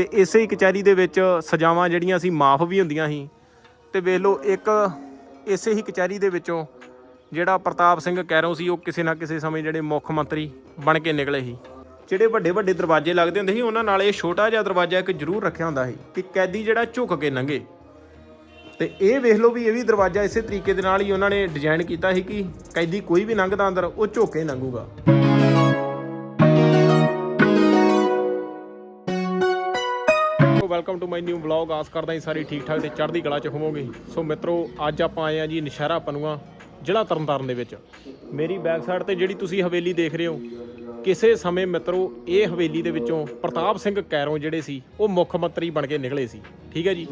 ਤੇ ਇਸੇ ਹੀ ਕਚਹਿਰੀ ਦੇ ਵਿੱਚ ਸਜ਼ਾਵਾਂ ਜਿਹੜੀਆਂ ਸੀ, ਮਾਫ ਵੀ ਹੁੰਦੀਆਂ ਸੀ। ਤੇ ਵੇਖ ਲਓ, ਇੱਕ ਇਸੇ ਹੀ ਕਚਹਿਰੀ ਦੇ ਵਿੱਚੋਂ ਜਿਹੜਾ ਪ੍ਰਤਾਪ ਸਿੰਘ ਕੈਰੋਂ ਸੀ, ਉਹ ਕਿਸੇ ਨਾ ਕਿਸੇ ਸਮੇਂ ਜਿਹੜੇ ਮੁੱਖ ਮੰਤਰੀ ਬਣ ਕੇ ਨਿਕਲੇ ਸੀ। ਜਿਹੜੇ ਵੱਡੇ ਵੱਡੇ ਦਰਵਾਜ਼ੇ ਲੱਗਦੇ ਹੁੰਦੇ ਸੀ, ਉਹਨਾਂ ਨਾਲ ਇਹ ਛੋਟਾ ਜਿਹਾ ਦਰਵਾਜ਼ਾ ਇੱਕ ਜ਼ਰੂਰ ਰੱਖਿਆ ਹੁੰਦਾ ਸੀ ਕਿ ਕੈਦੀ ਜਿਹੜਾ ਝੁਕ ਕੇ ਲੰਘੇ। ਤੇ ਇਹ ਵੇਖ ਲਓ ਵੀ ਇਹ ਵੀ ਦਰਵਾਜ਼ਾ ਇਸੇ ਤਰੀਕੇ ਦੇ ਨਾਲ ਹੀ ਉਹਨਾਂ ਨੇ ਡਿਜ਼ਾਈਨ ਕੀਤਾ ਸੀ ਕਿ ਕੈਦੀ ਕੋਈ ਵੀ ਲੰਘਦਾ ਅੰਦਰ, ਉਹ ਝੁਕ ਕੇ ਲੰਘੂਗਾ। Welcome to my new vlog ਆਸ ਕਰਦਾ ਹਾਂ ਸਾਰੇ ਠੀਕ ਠਾਕ ਤੇ ਚੜ੍ਹਦੀ ਕਲਾ ਚ ਹੋਵੋਗੇ। ਸੋ ਮਿੱਤਰੋ, ਅੱਜ ਆਪਾਂ ਆਏ ਆ ਜੀ ਨਸ਼ਹਿਰਾ ਪਨੂਆ, ਜ਼ਿਲ੍ਹਾ ਤਰਨਤਾਰਨ ਦੇ ਵਿੱਚ। ਮੇਰੀ ਬੈਕ ਸਾਈਡ ਤੇ ਜਿਹੜੀ ਤੁਸੀਂ ਹਵੇਲੀ ਦੇਖ ਰਹੇ ਹੋ, ਕਿਸੇ ਸਮੇਂ ਮਿੱਤਰੋ, ਇਹ ਹਵੇਲੀ ਦੇ ਵਿੱਚੋਂ ਪ੍ਰਤਾਪ ਸਿੰਘ ਕੈਰੋਂ ਜਿਹੜੇ ਸੀ, ਉਹ ਮੁੱਖ ਮੰਤਰੀ ਬਣ ਕੇ ਨਿਕਲੇ ਸੀ। ਠੀਕ ਹੈ ਜੀ?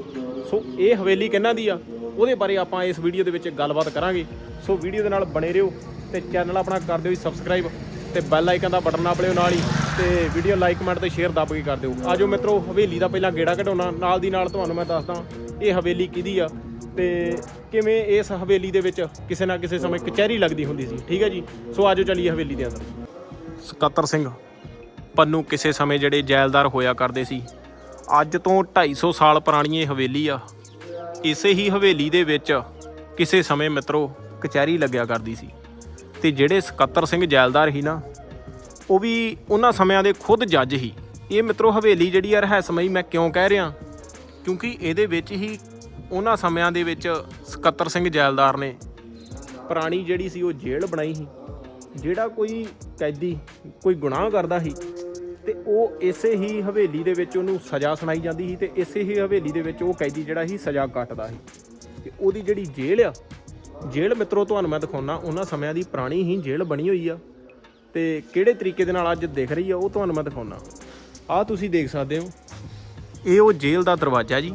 ਸੋ ਇਹ ਹਵੇਲੀ ਕਿਹਨਾਂ ਦੀ ਆ? ਉਹਦੇ ਬਾਰੇ ਆਪਾਂ ਇਸ ਵੀਡੀਓ ਦੇ ਵਿੱਚ ਗੱਲਬਾਤ ਕਰਾਂਗੇ। ਸੋ ਵੀਡੀਓ ਦੇ ਨਾਲ ਬਣੇ ਰਹੋ ਤੇ ਚੈਨਲ ਆਪਣਾ ਕਰ ਦਿਓ ਜੀ ਸਬਸਕ੍ਰਾਈਬ ਤੇ ਬੈਲ ਆਈਕਨ ਦਾ ਬਟਨ ਨਾਪ ਲਿਓ ਨਾਲ ਹੀ ਤੇ ਵੀਡੀਓ ਲਾਈਕ ਕਮੈਂਟ ਤੇ ਸ਼ੇਅਰ ਦੱਬ ਕੇ ਕਰ ਦਿਓ। ਆਜੋ ਮਿੱਤਰੋ, ਹਵੇਲੀ ਦਾ ਪਹਿਲਾਂ ਗੇੜਾ ਘਟਾਉਣਾ ਨਾਲ ਦੀ ਨਾਲ ਤੁਹਾਨੂੰ ਮੈਂ ਦੱਸਦਾ ਇਹ ਹਵੇਲੀ ਕਿਹਦੀ ਆ ਤੇ ਕਿਵੇਂ ਇਸ ਹਵੇਲੀ ਦੇ ਵਿੱਚ ਕਿਸੇ ਨਾ ਕਿਸੇ ਸਮੇਂ ਕਚਹਿਰੀ ਲੱਗਦੀ ਹੁੰਦੀ ਸੀ, ਠੀਕ ਹੈ ਜੀ? ਸੋ ਆਜੋ ਚੱਲੀਏ ਹਵੇਲੀ ਦੇ ਅੰਦਰ। ਸਕੱਤਰ ਸਿੰਘ, ਪੰਨੂ ਕਿਸੇ ਸਮੇਂ ਜਿਹੜੇ ਜੈਲਦਾਰ ਹੋਇਆ ਕਰਦੇ ਸੀ, ਅੱਜ ਤੋਂ 250 ਸਾਲ ਪੁਰਾਣੀ ਇਹ ਹਵੇਲੀ ਆ। ਇਸੇ ਹੀ ਹਵੇਲੀ ਦੇ ਵਿੱਚ ਕਿਸੇ ਸਮੇਂ ਮਿੱਤਰੋ ਕਚਹਿਰੀ ਲੱਗਿਆ ਕਰਦੀ ਸੀ। ਤੇ ਜਿਹੜੇ ਸਕੱਤਰ ਸਿੰਘ ਜੈਲਦਾਰ ਸੀ ਨਾ, ਉਹ ਵੀ ਉਹਨਾਂ ਸਮਿਆਂ ਦੇ ਖੁਦ ਜੱਜ ਹੀ ਇਹ ਮਿੱਤਰੋ, ਹਵੇਲੀ ਜਿਹੜੀ ਆ ਰਹੱਸਮਈ ਮੈਂ ਕਿਉਂ ਕਹਿ ਰਿਹਾ? ਕਿਉਂਕਿ ਇਹਦੇ ਵਿੱਚ ਹੀ ਉਹਨਾਂ ਸਮਿਆਂ ਦੇ ਵਿੱਚ ਸਕੱਤਰ ਸਿੰਘ ਜੈਲਦਾਰ ਨੇ ਪੁਰਾਣੀ ਜਿਹੜੀ ਸੀ, ਉਹ ਜੇਲ੍ਹ ਬਣਾਈ ਸੀ, ਜਿਹੜਾ ਕੋਈ ਕੈਦੀ, ਕੋਈ ਗੁਨਾਹ ਕਰਦਾ ਸੀ, ਤੇ ਉਹ ਇਸੇ ਹੀ ਹਵੇਲੀ ਦੇ ਵਿੱਚ ਉਹਨੂੰ ਸਜ਼ਾ ਸੁਣਾਈ ਜਾਂਦੀ ਸੀ ਤੇ ਇਸੇ ਹੀ ਹਵੇਲੀ ਦੇ ਵਿੱਚ ਉਹ ਕੈਦੀ ਜਿਹੜਾ ਸੀ, ਸਜ਼ਾ ਕੱਟਦਾ ਸੀ। ਤੇ ਉਹਦੀ ਜਿਹੜੀ ਜੇਲ੍ਹ ਆ ਜੇਲ੍ਹ ਮਿੱਤਰੋ, ਤੁਹਾਨੂੰ ਮੈਂ ਦਿਖਾਉਣਾ ਉਹਨਾਂ ਸਮਿਆਂ ਦੀ ਪੁਰਾਣੀ ਹੀ ਜੇਲ੍ਹ ਬਣੀ ਹੋਈ ਆ। ਤੇ ਕਿਹੜੇ ਤਰੀਕੇ ਦੇ ਨਾਲ ਅੱਜ ਦਿਖ ਰਹੀ ਆ, ਉਹ ਤੁਹਾਨੂੰ ਮੈਂ ਦਿਖਾਉਣਾ ਆਹ ਤੁਸੀਂ ਦੇਖ ਸਕਦੇ ਹੋ, ਇਹ ਉਹ ਜੇਲ੍ਹ ਦਾ ਦਰਵਾਜ਼ਾ ਜੀ।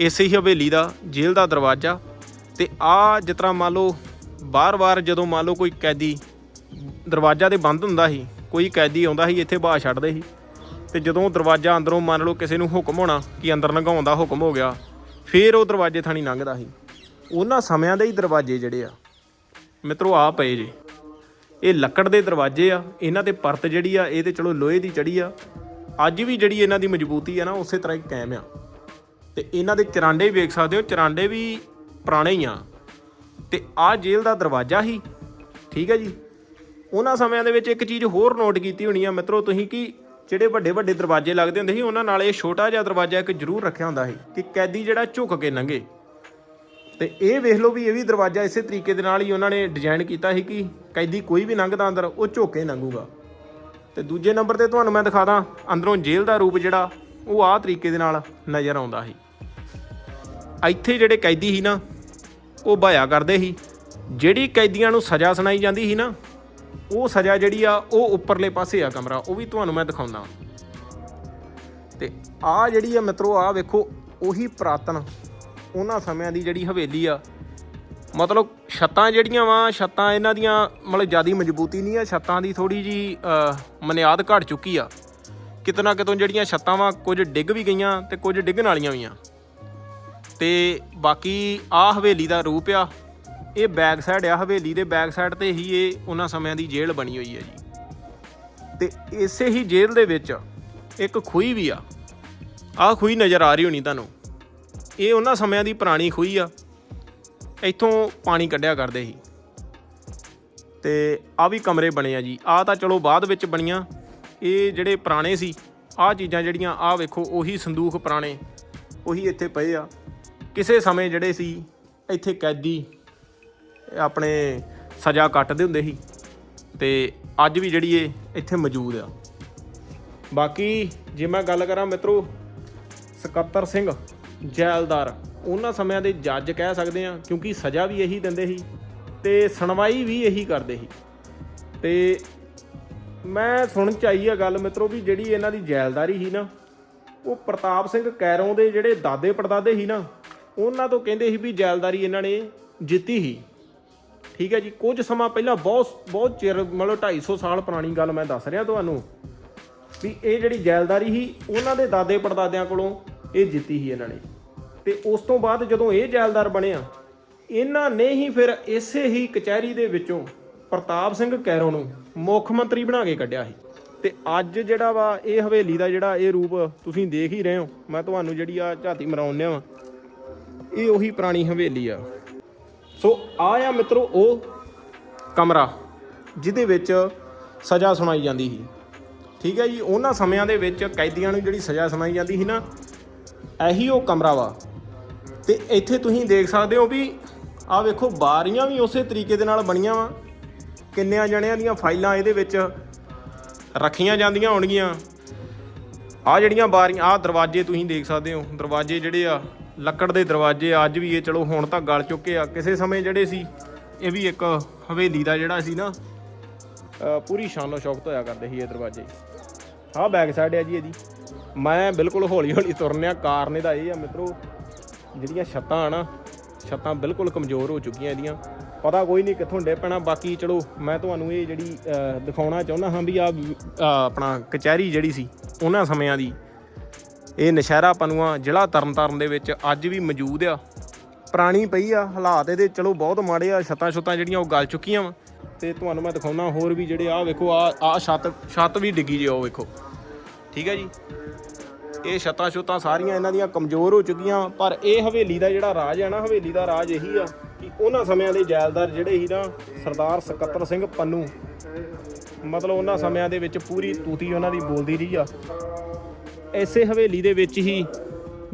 ਇਸੇ ਹੀ ਹਵੇਲੀ ਦਾ ਜੇਲ੍ਹ ਦਾ ਦਰਵਾਜ਼ਾ। ਤੇ ਆ ਜਿਸ ਤਰ੍ਹਾਂ ਮੰਨ ਲਓ, ਬਾਰ-ਬਾਰ ਜਦੋਂ ਮੰਨ ਲਓ ਕੋਈ ਕੈਦੀ ਦਰਵਾਜ਼ਾ ਤੇ ਬੰਦ ਹੁੰਦਾ ਸੀ, ਕੋਈ ਕੈਦੀ ਆਉਂਦਾ ਸੀ, ਇੱਥੇ ਬਾਹ ਛੱਡਦੇ ਸੀ। ਤੇ ਜਦੋਂ ਦਰਵਾਜ਼ਾ ਅੰਦਰੋਂ ਮੰਨ ਲਓ ਕਿਸੇ ਨੂੰ ਹੁਕਮ ਹੋਣਾ ਕਿ ਅੰਦਰ ਲੰਘਾਉਣ ਦਾ ਹੁਕਮ ਹੋ ਗਿਆ, ਫੇਰ ਉਹ ਦਰਵਾਜ਼ੇ ਥਾਣੀ ਲੰਘਦਾ ਸੀ। ਉਹਨਾਂ ਸਮਿਆਂ ਦੇ ਹੀ ਦਰਵਾਜ਼ੇ ਜਿਹੜੇ ਆ। ਮਿੱਤਰੋ ਆ ਪਏ ਜੇ। ਇਹ ਲੱਕੜ ਦੇ ਦਰਵਾਜ਼ੇ ਆ, ਇਹਨਾਂ ਤੇ ਪਰਤ ਜਿਹੜੀ ਆ, ਇਹ ਤੇ ਚਲੋ ਲੋਹੇ ਦੀ ਚੜੀ ਆ। ਅੱਜ ਵੀ ਜਿਹੜੀ ਇਹਨਾਂ ਦੀ ਮਜ਼ਬੂਤੀ ਆ ਨਾ, ਉਸੇ ਤਰ੍ਹਾਂ ਹੀ ਕਾਇਮ ਆ। ਤੇ ਇਹਨਾਂ ਦੇ ਚਰਾਂਡੇ ਵੇਖ ਸਕਦੇ ਹੋ, ਚਰਾਂਡੇ ਵੀ ਪੁਰਾਣੇ ਹੀ ਆ। ਤੇ ਆਹ ਜੇਲ੍ਹ ਦਾ ਦਰਵਾਜ਼ਾ ਹੀ, ਠੀਕ ਹੈ ਜੀ। ਉਹਨਾਂ ਸਮਿਆਂ ਦੇ ਵਿੱਚ ਇੱਕ ਚੀਜ਼ ਹੋਰ ਨੋਟ ਕੀਤੀ ਹੋਣੀ ਆ, ਮਿੱਤਰੋ, ਤੁਸੀਂ ਕਿ ਜਿਹੜੇ ਵੱਡੇ ਵੱਡੇ ਦਰਵਾਜ਼ੇ ਲੱਗਦੇ ਹੁੰਦੇ ਸੀ, ਉਹਨਾਂ ਨਾਲ ਇਹ ਛੋਟਾ ਜਿਹਾ ਦਰਵਾਜ਼ਾ ਇੱਕ ਜ਼ਰੂਰ ਰੱਖਿਆ ਹੁੰਦਾ ਸੀ ਕਿ ਕੈਦੀ ਜਿਹੜਾ ਝੁਕ ਕੇ ਲੰਘੇ ਤੇ ਇਹ ਵੇਖ ਲਓ ਵੀ ਇਹ ਵੀ ਦਰਵਾਜ਼ਾ ਇਸੇ ਤਰੀਕੇ ਦੇ ਨਾਲ ਹੀ ਉਹਨਾਂ ਨੇ ਡਿਜ਼ਾਈਨ ਕੀਤਾ ਸੀ ਕਿ ਕੈਦੀ ਕੋਈ ਵੀ ਲੰਘਦਾ ਅੰਦਰ, ਉਹ ਝੋਕੇ ਲੰਘੂਗਾ। ਤੇ ਦੂਜੇ ਨੰਬਰ ਤੇ ਤੁਹਾਨੂੰ ਮੈਂ ਦਿਖਾ ਦਾਂ, ਅੰਦਰੋਂ ਜੇਲ੍ਹ ਦਾ ਰੂਪ ਜਿਹੜਾ, ਉਹ ਆਹ ਤਰੀਕੇ ਦੇ ਨਾਲ ਨਜ਼ਰ ਆਉਂਦਾ ਸੀ। ਇੱਥੇ ਜਿਹੜੇ ਕੈਦੀ ਸੀ ਨਾ, ਉਹ ਭਾਇਆ ਕਰਦੇ ਸੀ। ਜਿਹੜੀ ਕੈਦੀਆਂ ਨੂੰ ਸਜ਼ਾ ਸੁਣਾਈ ਜਾਂਦੀ ਸੀ ਨਾ, ਉਹ ਸਜ਼ਾ ਜਿਹੜੀ ਆ, ਉਹ ਉੱਪਰਲੇ ਪਾਸੇ ਆ ਕਮਰਾ, ਉਹ ਵੀ ਤੁਹਾਨੂੰ ਮੈਂ ਦਿਖਾਉਂਦਾ। ਤੇ ਆ ਜਿਹੜੀ ਆ ਮਿੱਤਰੋ ਆ ਵੇਖੋ, ਉਹੀ ਪੁਰਾਤਨ ਉਹਨਾਂ ਸਮਿਆਂ ਦੀ ਜਿਹੜੀ ਹਵੇਲੀ ਆ, ਮਤਲਬ ਛੱਤਾਂ ਜਿਹੜੀਆਂ ਵਾ, ਛੱਤਾਂ ਇਹਨਾਂ ਦੀਆਂ ਮਤਲਬ ਜਿਆਦੀ ਮਜ਼ਬੂਤੀ ਨਹੀਂ ਆ, ਛੱਤਾਂ ਦੀ ਥੋੜੀ ਜੀ ਮਨਿਆਦ ਘਟ ਚੁੱਕੀ ਆ। ਕਿਤਨਾ ਕਿਤੋਂ ਜਿਹੜੀਆਂ ਛੱਤਾਂ ਵਾ, ਕੁਝ ਡਿੱਗ ਵੀ ਗਈਆਂ ਤੇ ਕੁਝ ਡਿੱਗਣ ਵਾਲੀਆਂ ਵੀ ਆ। ਤੇ ਬਾਕੀ ਆ ਹਵੇਲੀ ਦਾ ਰੂਪ ਆ, ਇਹ ਬੈਕ ਸਾਈਡ ਆ, ਹਵੇਲੀ ਦੇ ਬੈਕ ਸਾਈਡ ਤੇ ਹੀ ਇਹ ਉਹਨਾਂ ਸਮਿਆਂ ਦੀ ਜੇਲ੍ਹ ਬਣੀ ਹੋਈ ਹੈ ਜੀ। ਤੇ ਇਸੇ ਹੀ ਜੇਲ੍ਹ ਦੇ ਵਿੱਚ ਇੱਕ ਖੂਹੀ ਵੀ ਆ। ਆਹ ਖੂਹੀ ਨਜ਼ਰ ਆ ਰਹੀ ਹੋਣੀ ਤੁਹਾਨੂੰ। ਇਹ ਉਹਨਾਂ ਸਮਿਆਂ ਦੀ ਪੁਰਾਣੀ ਖੂਹੀ ਆ। ਇੱਥੋਂ ਪਾਣੀ ਕੱਢਿਆ ਕਰਦੇ ਸੀ। ਤੇ ਆ ਵੀ ਕਮਰੇ ਬਣੇ ਆ ਜੀ। ਆ ਤਾਂ ਚਲੋ ਬਾਅਦ ਵਿੱਚ ਬਣੀਆਂ। ਇਹ ਜਿਹੜੇ ਪੁਰਾਣੇ ਸੀ, ਆਹ ਚੀਜ਼ਾਂ ਜਿਹੜੀਆਂ, ਆਹ ਵੇਖੋ, ਉਹੀ ਸੰਦੂਖ ਪੁਰਾਣੇ, ਉਹੀ ਇੱਥੇ ਪਏ ਆ। ਕਿਸੇ ਸਮੇਂ ਜਿਹੜੇ ਸੀ, ਇੱਥੇ ਕੈਦੀ ਆਪਣੇ ਸਜ਼ਾ ਕੱਟਦੇ ਹੁੰਦੇ ਸੀ। ਤੇ ਅੱਜ ਵੀ ਜਿਹੜੀ ਇਹ ਇੱਥੇ ਮੌਜੂਦ ਆ। ਬਾਕੀ ਜੇ ਮੈਂ ਗੱਲ ਕਰਾਂ ਮਿੱਤਰੋ, ਸਕੱਤਰ ਸਿੰਘ ਜੈਲਦਾਰ। ਉਹਨਾਂ ਸਮਿਆਂ ਦੇ ਜੱਜ ਕਹਿ ਸਕਦੇ ਆ ਕਿਉਂਕਿ ਸਜ਼ਾ ਵੀ ਇਹੀ ਦਿੰਦੇ ਸੀ ਤੇ ਸੁਣਵਾਈ ਵੀ ਇਹੀ ਕਰਦੇ ਸੀ। ਤੇ ਮੈਂ ਸੁਣ ਚ ਆਈ ਆ ਗੱਲ ਮਿੱਤਰੋ ਵੀ ਜਿਹੜੀ ਇਹਨਾਂ ਦੀ ਜੈਲਦਾਰੀ ਸੀ ਨਾ, ਉਹ ਪ੍ਰਤਾਪ ਸਿੰਘ ਕੈਰੋਂ ਦੇ ਜਿਹੜੇ ਦਾਦੇ ਪੜਦਾਦੇ ਸੀ ਨਾ, ਉਹਨਾਂ ਤੋਂ ਕਹਿੰਦੇ ਸੀ ਵੀ ਜੈਲਦਾਰੀ ਇਹਨਾਂ ਨੇ ਜਿੱਤੀ ਸੀ। ਠੀਕ ਹੈ ਜੀ, ਕੁਝ ਸਮਾਂ ਪਹਿਲਾਂ ਬਹੁਤ ਬਹੁਤ ਚਿਰ, ਮਤਲਬ 250 ਸਾਲ ਪੁਰਾਣੀ ਗੱਲ ਮੈਂ ਦੱਸ ਰਿਹਾ ਤੁਹਾਨੂੰ, ਵੀ ਇਹ ਜਿਹੜੀ ਜੈਲਦਾਰੀ ਸੀ, ਉਹਨਾਂ ਦੇ ਦਾਦੇ ਪੜਦਾਦਿਆਂ ਕੋਲੋਂ ਇਹ ਜਿੱਤੀ ਸੀ ਇਹਨਾਂ ਨੇ। ਤੇ ਉਸ ਤੋਂ ਬਾਅਦ ਜਦੋਂ ਇਹ ਜੈਲਦਾਰ ਬਣਿਆ, ਇਹਨਾਂ ਨੇ ਹੀ ਫਿਰ ਇਸੇ ਹੀ ਕਚਹਿਰੀ ਦੇ ਵਿੱਚੋਂ ਪ੍ਰਤਾਪ ਸਿੰਘ ਕੈਰੋਂ ਨੂੰ ਮੁੱਖ ਮੰਤਰੀ ਬਣਾ ਕੇ ਕੱਢਿਆ ਸੀ। ਤੇ ਅੱਜ ਜਿਹੜਾ ਵਾ, ਇਹ ਹਵੇਲੀ ਦਾ ਜਿਹੜਾ ਇਹ ਰੂਪ ਤੁਸੀਂ ਦੇਖ ਹੀ ਰਹੇ ਹੋ। ਮੈਂ ਤੁਹਾਨੂੰ ਜਿਹੜੀ ਆ ਝਾਤੀ ਮਰਾਉਂਦਿਆ ਵਾ। ਇਹ ਉਹੀ ਪੁਰਾਣੀ ਹਵੇਲੀ ਆ। ਸੋ ਆ ਆ ਮਿੱਤਰੋ ਉਹ ਕਮਰਾ ਜਿਹਦੇ ਵਿੱਚ ਸਜ਼ਾ ਸੁਣਾਈ ਜਾਂਦੀ ਸੀ। ਠੀਕ ਹੈ ਜੀ, ਉਹਨਾਂ ਸਮਿਆਂ ਦੇ ਵਿੱਚ ਕੈਦੀਆਂ ਨੂੰ ਜਿਹੜੀ ਸਜ਼ਾ ਸੁਣਾਈ ਜਾਂਦੀ ਸੀ ਨਾ ਇਹੀ ਉਹ ਕਮਰਾ ਵਾ। ਤੇ ਇੱਥੇ ਤੁਸੀਂ ਦੇਖ ਸਕਦੇ ਹੋ ਵੀ ਆਹ ਵੇਖੋ, ਬਾਰੀਆਂ ਵੀ ਉਸੇ ਤਰੀਕੇ ਦੇ ਨਾਲ ਬਣੀਆਂ ਵਾ। ਕਿੰਨਿਆਂ ਜਣਿਆਂ ਦੀਆਂ ਫਾਈਲਾਂ ਇਹਦੇ ਵਿੱਚ ਰੱਖੀਆਂ ਜਾਂਦੀਆਂ ਹੋਣਗੀਆਂ। ਆ ਜਿਹੜੀਆਂ ਬਾਰੀਆਂ ਆ ਦਰਵਾਜ਼ੇ ਤੁਸੀਂ ਦੇਖ ਸਕਦੇ ਹੋ। ਦਰਵਾਜ਼ੇ ਜਿਹੜੇ ਆ, ਲੱਕੜ ਦੇ ਦਰਵਾਜ਼ੇ, ਅੱਜ ਵੀ ਇਹ ਚਲੋ ਹੁਣ ਤਾਂ ਗਲ ਚੁੱਕੇ ਆ। ਕਿਸੇ ਸਮੇਂ ਜਿਹੜੇ ਸੀ, ਇਹ ਵੀ ਇੱਕ ਹਵੇਲੀ ਦਾ ਜਿਹੜਾ ਸੀ ਨਾ ਪੂਰੀ ਸ਼ਾਨੋ ਸ਼ੌਕਤ ਹੋਇਆ ਕਰਦੇ ਸੀ ਇਹ ਦਰਵਾਜ਼ੇ। ਆਹ ਬੈਕ ਸਾਈਡ ਆ ਜੀ ਇਹਦੀ। ਮੈਂ ਬਿਲਕੁਲ ਹੌਲੀ ਹੌਲੀ ਤੁਰਨਿਆ ਕਾਰਨ ਇਹਦਾ ਇਹ ਆ ਮਿੱਤਰੋ, ਜਿਹੜੀਆਂ ਛੱਤਾਂ ਆ ਨਾ, ਛੱਤਾਂ ਬਿਲਕੁਲ ਕਮਜ਼ੋਰ ਹੋ ਚੁੱਕੀਆਂ ਇਹਦੀਆਂ। ਪਤਾ ਕੋਈ ਨਹੀਂ ਕਿੱਥੋਂ ਡੇ ਪੈਣਾ, ਬਾਕੀ ਚਲੋ ਮੈਂ ਤੁਹਾਨੂੰ ਇਹ ਜਿਹੜੀ ਦਿਖਾਉਣਾ ਚਾਹੁੰਦਾ ਹਾਂ ਵੀ ਆ ਆਪਣਾ ਕਚਹਿਰੀ ਜਿਹੜੀ ਸੀ, ਉਹਨਾਂ ਸਮਿਆਂ ਦੀ, ਇਹ ਨਸ਼ਹਿਰਾ ਪਨੂਆ ਜ਼ਿਲ੍ਹਾ ਤਰਨਤਾਰਨ ਦੇ ਵਿੱਚ ਅੱਜ ਵੀ ਮੌਜੂਦ ਆ। ਪੁਰਾਣੀ ਪਈ ਆ, ਹਾਲਾਤ ਇਹਦੇ ਚਲੋ ਬਹੁਤ ਮਾੜੇ ਆ, ਛੱਤਾਂ ਛੁੱਤਾਂ ਜਿਹੜੀਆਂ ਉਹ ਗਲ ਚੁੱਕੀਆਂ ਵਾ। ਤੇ ਤੁਹਾਨੂੰ ਮੈਂ ਦਿਖਾਉਣਾ ਹੋਰ ਵੀ ਜਿਹੜੇ ਆ, ਵੇਖੋ ਆ ਆ ਛੱਤ ਛੱਤ ਵੀ ਡਿੱਗੀ ਜੇ ਉਹ ਵੇਖੋ। ਠੀਕ ਹੈ ਜੀ? ਇਹ ਛੱਤਾਂ ਛੁੱਤਾਂ ਸਾਰੀਆਂ ਇਹਨਾਂ ਦੀਆਂ ਕਮਜ਼ੋਰ ਹੋ ਚੁੱਕੀਆਂ, ਪਰ ਇਹ ਹਵੇਲੀ ਦਾ ਜਿਹੜਾ ਰਾਜ ਹੈ ਨਾ, ਹਵੇਲੀ ਦਾ ਰਾਜ ਇਹੀ ਆ ਕਿ ਉਹਨਾਂ ਸਮਿਆਂ ਦੇ ਜੈਲਦਾਰ ਜਿਹੜੇ ਸੀ ਨਾ, ਸਰਦਾਰ ਸਕੱਤਰ ਸਿੰਘ ਪੰਨੂ, ਮਤਲਬ ਉਹਨਾਂ ਸਮਿਆਂ ਦੇ ਵਿੱਚ ਪੂਰੀ ਤੂਤੀ ਉਹਨਾਂ ਦੀ ਬੋਲਦੀ ਰਹੀ ਆ। ਇਸੇ ਹਵੇਲੀ ਦੇ ਵਿੱਚ ਹੀ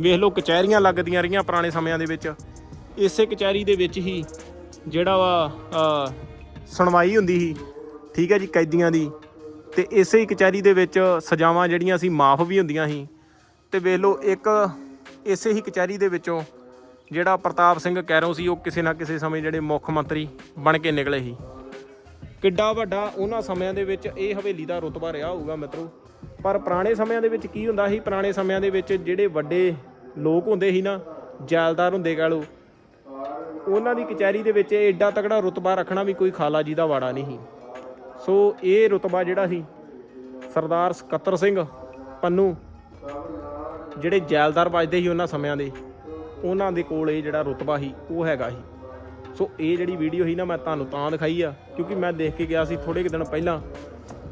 ਵੇਖ ਲਓ ਕਚਹਿਰੀਆਂ ਲੱਗਦੀਆਂ ਰਹੀਆਂ ਪੁਰਾਣੇ ਸਮਿਆਂ ਦੇ ਵਿੱਚ। ਇਸੇ ਕਚਹਿਰੀ ਦੇ ਵਿੱਚ ਹੀ ਜਿਹੜਾ ਵਾ ਸੁਣਵਾਈ ਹੁੰਦੀ ਸੀ, ਠੀਕ ਹੈ ਜੀ, ਕੈਦੀਆਂ ਦੀ। ਤੇ ਇਸੇ ਹੀ ਕਚਹਿਰੀ ਦੇ ਵਿੱਚ ਸਜ਼ਾਵਾਂ ਜਿਹੜੀਆਂ ਸੀ, ਮਾਫ ਵੀ ਹੁੰਦੀਆਂ ਸੀ। ਤੇ ਵੇਖ ਲਓ, ਇੱਕ ਇਸੇ ਹੀ ਕਚਹਿਰੀ ਦੇ ਵਿੱਚੋਂ ਜਿਹੜਾ ਪ੍ਰਤਾਪ ਸਿੰਘ ਕੈਰੋਂ ਸੀ, ਉਹ ਕਿਸੇ ਨਾ ਕਿਸੇ ਸਮੇਂ ਜਿਹੜੇ ਮੁੱਖ ਮੰਤਰੀ ਬਣ ਕੇ ਨਿਕਲੇ ਸੀ। ਕਿੱਡਾ ਵੱਡਾ ਉਹਨਾਂ ਸਮਿਆਂ ਦੇ ਵਿੱਚ ਇਹ ਹਵੇਲੀ ਦਾ ਰੁਤਬਾ ਰਿਹਾ ਹੋਊਗਾ ਮਿੱਤਰੋ। ਪਰ ਪੁਰਾਣੇ ਸਮਿਆਂ ਦੇ ਵਿੱਚ ਕੀ ਹੁੰਦਾ ਸੀ? ਪੁਰਾਣੇ ਸਮਿਆਂ ਦੇ ਵਿੱਚ ਜਿਹੜੇ ਵੱਡੇ ਲੋਕ ਹੁੰਦੇ ਸੀ ਨਾ, ਜੈਲਦਾਰ ਹੁੰਦੇ ਕਹ ਲਓ, ਉਹਨਾਂ ਦੀ ਕਚਹਿਰੀ ਦੇ ਵਿੱਚ ਐਡਾ ਤਕੜਾ ਰੁਤਬਾ ਰੱਖਣਾ ਵੀ ਕੋਈ ਖਾਲਾ ਜੀ ਦਾ ਵਾੜਾ ਨਹੀਂ ਸੀ। ਸੋ ਇਹ ਰੁਤਬਾ ਜਿਹੜਾ ਸੀ, ਸਰਦਾਰ ਸਕੱਤਰ ਸਿੰਘ ਪੰਨੂ, ਜਿਹੜੇ ਜੈਲਦਾਰ ਵੱਜਦੇ ਸੀ ਉਹਨਾਂ ਸਮਿਆਂ ਦੇ, ਉਹਨਾਂ ਦੇ ਕੋਲ ਇਹ ਜਿਹੜਾ ਰੁਤਬਾ ਸੀ, ਉਹ ਹੈਗਾ ਸੀ। ਸੋ ਇਹ ਜਿਹੜੀ ਵੀਡੀਓ ਸੀ ਨਾ, ਮੈਂ ਤੁਹਾਨੂੰ ਤਾਂ ਦਿਖਾਈ ਆ, ਕਿਉਂਕਿ ਮੈਂ ਦੇਖ ਕੇ ਗਿਆ ਸੀ ਥੋੜੇ ਕੁ ਦਿਨ ਪਹਿਲਾਂ।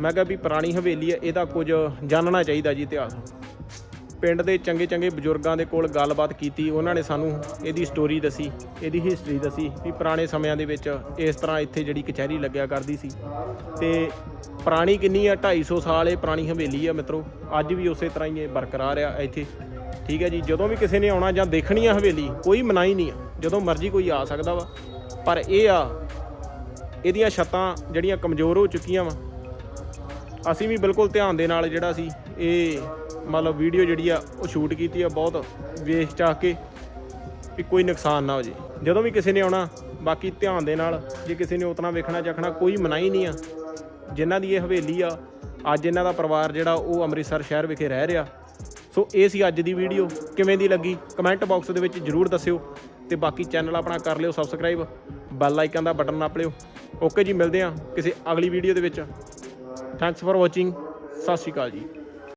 ਮੈਂ ਕਿਹਾ ਵੀ ਪੁਰਾਣੀ ਹਵੇਲੀ ਆ, ਇਹਦਾ ਕੁਝ ਜਾਣਨਾ ਚਾਹੀਦਾ ਜੀ ਇਤਿਹਾਸ। ਪਿੰਡ ਦੇ ਚੰਗੇ ਚੰਗੇ ਬਜ਼ੁਰਗਾਂ ਦੇ ਕੋਲ ਗੱਲਬਾਤ ਕੀਤੀ, ਉਹਨਾਂ ਨੇ ਸਾਨੂੰ ਇਹਦੀ ਸਟੋਰੀ ਦੱਸੀ, ਇਹਦੀ ਹਿਸਟਰੀ ਦੱਸੀ ਵੀ ਪੁਰਾਣੇ ਸਮਿਆਂ ਦੇ ਵਿੱਚ ਇਸ ਤਰ੍ਹਾਂ ਇੱਥੇ ਜਿਹੜੀ ਕਚਹਿਰੀ ਲੱਗਿਆ ਕਰਦੀ ਸੀ। ਤੇ ਪੁਰਾਣੀ ਕਿੰਨੀ ਆ? 250 ਸਾਲ ਇਹ ਪੁਰਾਣੀ ਹਵੇਲੀ ਆ ਮਿੱਤਰੋ। ਅੱਜ ਵੀ ਉਸੇ ਤਰ੍ਹਾਂ ਹੀ ਇਹ ਬਰਕਰਾਰ ਆ ਇੱਥੇ। ਠੀਕ ਹੈ ਜੀ, ਜਦੋਂ ਵੀ ਕਿਸੇ ਨੇ ਆਉਣਾ ਜਾਂ ਦੇਖਣੀ ਆ ਹਵੇਲੀ, ਕੋਈ ਮਨਾਹੀ ਨਹੀਂ ਆ। ਜਦੋਂ ਮਰਜ਼ੀ ਕੋਈ ਆ ਸਕਦਾ ਵਾ। ਪਰ ਇਹ ਆ, ਇਹਦੀਆਂ ਛੱਤਾਂ ਜਿਹੜੀਆਂ ਕਮਜ਼ੋਰ ਹੋ ਚੁੱਕੀਆਂ ਵਾ। ਅਸੀਂ ਵੀ ਬਿਲਕੁਲ ਧਿਆਨ ਦੇ ਨਾਲ ਜਿਹੜਾ ਸੀ ਇਹ ਮਤਲਬ ਵੀਡੀਓ ਜਿਹੜੀ ਆ, ਉਹ ਸ਼ੂਟ ਕੀਤੀ ਆ ਬਹੁਤ ਵੇਖ ਚਾਹ ਕੇ ਵੀ ਕੋਈ ਨੁਕਸਾਨ ਨਾ ਹੋ ਜੇ। ਜਦੋਂ ਵੀ ਕਿਸੇ ਨੇ ਆਉਣਾ, ਬਾਕੀ ਧਿਆਨ ਦੇ ਨਾਲ, ਜੇ ਕਿਸੇ ਨੇ ਉਤਨਾ ਵੇਖਣਾ ਚਾਖਣਾ, ਕੋਈ ਮਨਾਹੀ ਨਹੀਂ ਆ। ਜਿਨ੍ਹਾਂ ਦੀ ਇਹ ਹਵੇਲੀ ਆ, ਅੱਜ ਇਹਨਾਂ ਦਾ ਪਰਿਵਾਰ ਜਿਹੜਾ, ਉਹ ਅੰਮ੍ਰਿਤਸਰ ਸ਼ਹਿਰ ਵਿਖੇ ਰਹਿ ਰਿਹਾ। ਸੋ ਇਹ ਸੀ ਅੱਜ ਦੀ ਵੀਡੀਓ ਕਿਵੇਂ ਦੀ ਲੱਗੀ? ਕਮੈਂਟ ਬਾਕਸ ਦੇ ਵਿੱਚ ਜਰੂਰ ਦੱਸਿਓ। ਤੇ ਬਾਕੀ ਚੈਨਲ ਆਪਣਾ ਕਰ ਲਿਓ ਸਬਸਕ੍ਰਾਈਬ ਬੈਲ ਆਈਕਨ ਦਾ ਬਟਨ ਨਾਪ ਲਿਓ। ਓਕੇ ਜੀ, ਮਿਲਦੇ ਆ ਕਿਸੇ ਅਗਲੀ ਵੀਡੀਓ ਦੇ ਵਿੱਚ। ਥੈਂਕਸ ਫॉर ਵਾਚਿੰਗ ਸਤਿ ਸ਼੍ਰੀ ਅਕਾਲ ਜੀ।